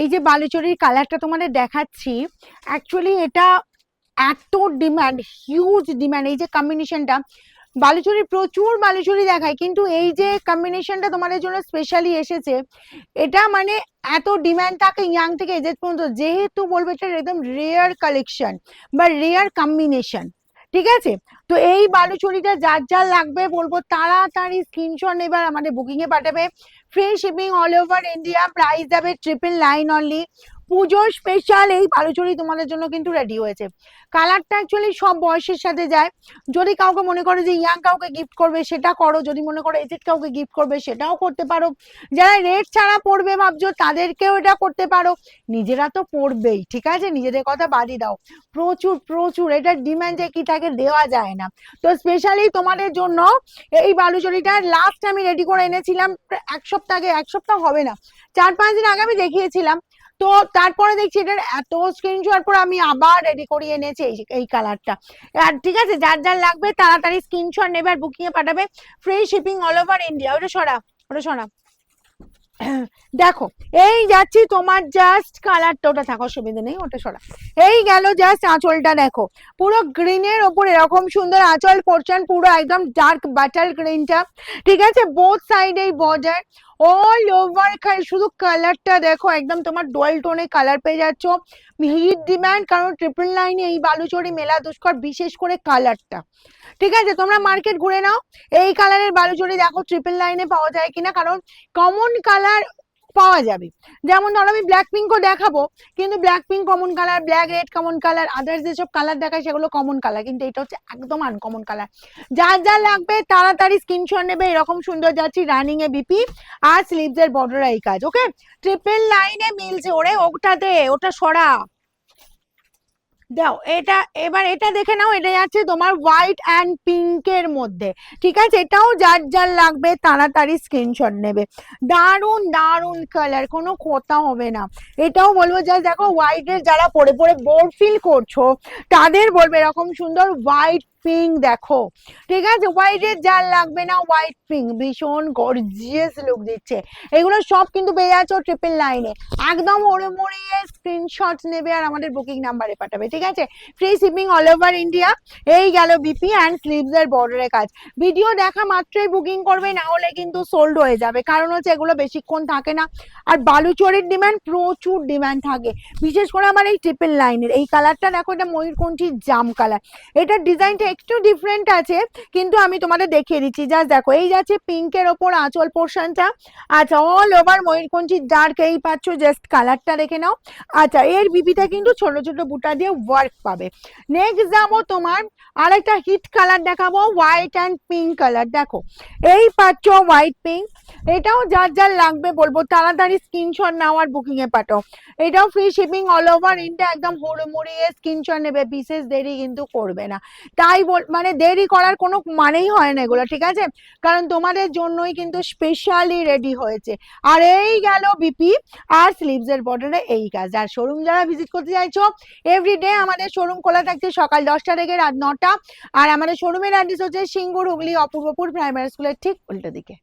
এই যে বালুচরির কালারটা তোমাদের দেখাচ্ছি অ্যাকচুয়ালি এটা এত ডিম্যান্ড হিউজ ডিম্যান্ড এই যে কম্বিনেশনটা বালুচরি প্রচুর বালুচরি দেখায়, কিন্তু এই যে কম্বিনেশনটা তোমাদের জন্য স্পেশালি এসেছে, এটা মানে এত ডিম্যান্ড থাকে ইয়াং থেকে এজেড পর্যন্ত, যেহেতু বলব এটা একদম রেয়ার কালেকশন বা রেয়ার কম্বিনেশন ঠিক আছে? তো এই বালুচরিটা যার যার লাগবে বলব, তাড়াতাড়ি স্ক্রিনশট এবার আমাদের বুকিং এ পাঠাবে। Free shipping all over India price যাবে ট্রিপল নাইন অনলি পুজোর স্পেশাল এই বালুচরি তোমাদের জন্য কিন্তু রেডি হয়েছে। কালারটা অ্যাকচুয়ালি সব বয়সের সাথে যায়। যদি কাউকে মনে করো যে ইয়াং কাউকে গিফট করবে, সেটা করো। যদি মনে করো এজেড কাউকে গিফট করবে, সেটাও করতে পারো। যারা রেড ছাড়া পড়বে ভাবছ, তাদেরকেও এটা করতে পারো। নিজেরা তো পড়বেই ঠিক আছে? নিজেদের কথা বাদই দাও। প্রচুর প্রচুর। এটার ডিমান্ড যে কি তাকে দেওয়া যায় না। তো স্পেশালি তোমাদের জন্য এই বালুচরিটা লাস্ট আমি রেডি করে এনেছিলাম। এক সপ্তাহ আগে, এক সপ্তাহ হবে না। চার পাঁচ দিন আগে আমি দেখিয়েছিলাম। তো তারপরে দেখছি এটার এত স্ক্রিনশট পর আমি আবার রেডি করিয়ে এনেছি এই এই কালারটা আর ঠিক আছে, যার যার লাগবে তাড়াতাড়ি স্ক্রিনশট নেবে আর বুকিং এ পাঠাবে। Free shipping all over India ওটা সরা ওটা সরা দেখো, এই যাচ্ছি তোমার জাস্ট কালারটা ওটা থাকো সুবিধা নেই, ওটা সরা এই গেল জাস্ট আঁচলটা দেখো। পুরো গ্রিনের ওপর এরকম সুন্দর আঁচল পড়ছেন পুরো একদম ডার্ক বাটার গ্রিনটা ঠিক আছে বোথ সাইড এই বর্ডার অল ওভার শুধু কালারটা দেখো, একদম তোমার ডোয়াল টোনে কালার পেয়ে যাচ্ছ। হিট ডিমান্ড কারণ ট্রিপল লাইনে এই বালুচরি মেলা দুষ্কর বিশেষ করে কালারটা ঠিক আছে, তোমরা মার্কেট ঘুরে নাও। এই কালারের বালুচরি দেখো ট্রিপল লাইনে পাওয়া যায় কিনা, কারণ কমন কালার পাওয়া যাবে। যেমন ধরো আমি ব্ল্যাক পিঙ্কও দেখাবো, কিন্তু black pink common colour black red common colour others যেসব কালার দেখায় সেগুলো কমন কালার কিন্তু এটা হচ্ছে একদম আনকমন কালার যার যা লাগবে তাড়াতাড়ি স্ক্রিনশট নেবে, এরকম সুন্দর যাচ্ছি রানিং এ বিপি আর স্লিভস এর বর্ডার এই কাজ ওকে ট্রিপল লাইনে মিলছে ওরে, ওটাতে, ওটা সরা। দাও, এটা, এবার এটা দেখে নাও, এটা যাচ্ছে তোমার হোয়াইট অ্যান্ড পিঙ্কের মধ্যে, ঠিক আছে? এটাও যার যার লাগবে তাড়াতাড়ি স্ক্রিনশট নেবে। দারুণ দারুণ কালার কোনো কথা হবে না। এটাও বলব যে দেখো হোয়াইটের যারা পরে পরে বোর ফিল করছ, তাদের বলবে এরকম সুন্দর হোয়াইট পিঙ্ক দেখো। ঠিক আছে? হোয়াইটের যার লাগবে না হোয়াইট পিঙ্ক ভীষণ গর্জিয়াস লুক দিচ্ছে। এগুলো সব কিন্তু পেয়ে ট্রিপল লাইনে একদম ওড়ে মরিয়ে স্ক্রিনশট নেবে আর আমাদের বুকিং নাম্বারে পাঠাবে, ঠিক আছে? Free shipping all over India এই গেল বিপি অ্যান্ড স্লিভস এর বর্ডারের কাজ। ভিডিও দেখা মাত্রই বুকিং করবে, না হলে কিন্তু সোল্ড হয়ে যাবে। কারণ হচ্ছে এগুলো বেশিক্ষণ থাকে না। আর বালুচরের ডিমান্ড প্রচুর ডিমান্ড থাকে। বিশেষ করে আমার এই ট্রিপল লাইনের এই কালারটা দেখো, এটা ময়ূরকণ্ঠী জাম কালার এটার ডিজাইনটা একটু ডিফারেন্ট আছে, কিন্তু আমি তোমাদের দেখিয়ে দিচ্ছি। জাস্ট দেখো, এই যাচ্ছে পিঙ্কের ওপর আঁচল পোর্শনটা আচ্ছা অল ওভার ময়ূরকণ্ঠী ডার্ক এই পাচ্ছ জাস্ট কালারটা দেখে নাও। আচ্ছা এর বিপিটা কিন্তু ছোট ছোট বুটা দিয়ে ওয়ার্ক পাবে। নেক্সট যাব তোমার আরেকটা হিট কালার দেখাবো হোয়াইট অ্যান্ড পিঙ্ক কালার দেখো, এই পাচ্ছ হোয়াইট পিঙ্ক এটাও যার যার লাগবে বলব, তাড়াতাড়ি স্ক্রিনশট নাও আর বুকিং এ পাঠাও। এটাও free shipping all over India একদম হুড়মুড়িয়ে স্ক্রিনশট নেবে, বিশেষ দেরি কিন্তু করবে না। তাই বল মানে দেরি করার কোনো মানেই হয় না এগুলো, ঠিক আছে? কারণ তোমাদের জন্যই কিন্তু স্পেশালি রেডি হয়েছে। আর এই গেল বিপি আর স্লিভস এর বর্ডারে এই কাজ। আর শোরুম যারা ভিজিট করতে চাইছো এভরিডে আমাদের শোরুম খোলা থাকছে সকাল দশটা থেকে রাত নটা। আর আমাদের শোরুমের অ্যাড্রেস হচ্ছে সিঙ্গুর হুগলি অপূর্বপুর প্রাইমারি স্কুলের ঠিক উল্টো দিকে।